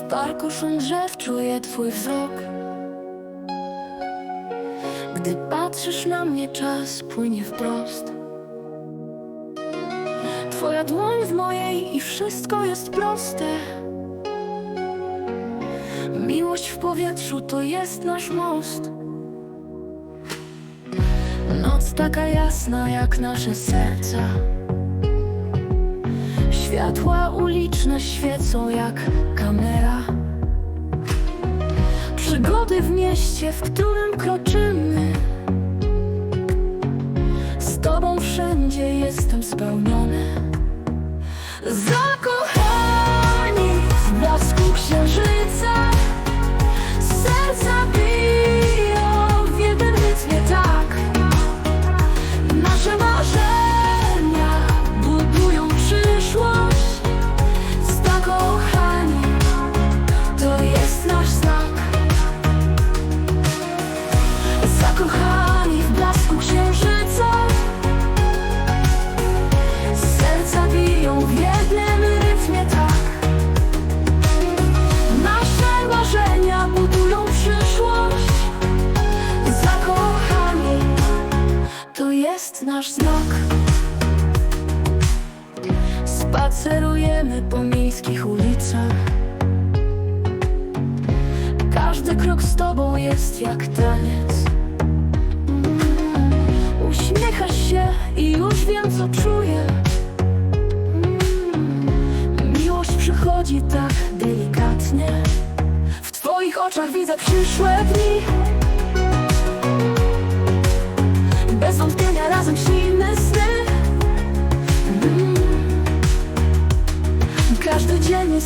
W parku szum drzew czuję twój wzrok. Gdy patrzysz na mnie czas płynie wprost. Twoja dłoń w mojej i wszystko jest proste. Miłość w powietrzu to jest nasz most. Noc taka jasna jak nasze serca Światła uliczne świecą jak kamera. Przygody w mieście, w którym kroczymy. Z tobą wszędzie jestem spełniony nasz znak. Spacerujemy po miejskich ulicach. Każdy krok z tobą jest jak taniec. Uśmiechasz się i już wiem co czuję. Miłość przychodzi tak delikatnie. W twoich oczach widzę przyszłe dni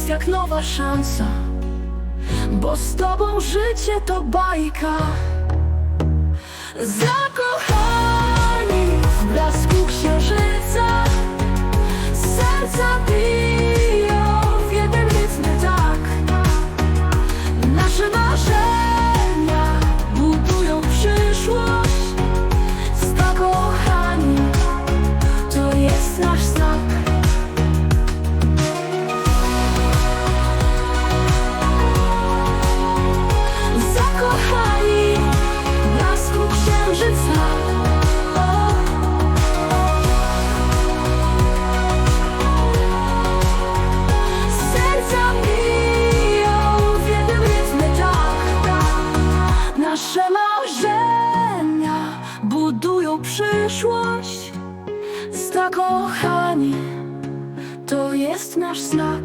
jest jak nowa szansa Bo z tobą życie to bajka. Zakochani przyszłość. Zakochani to jest nasz znak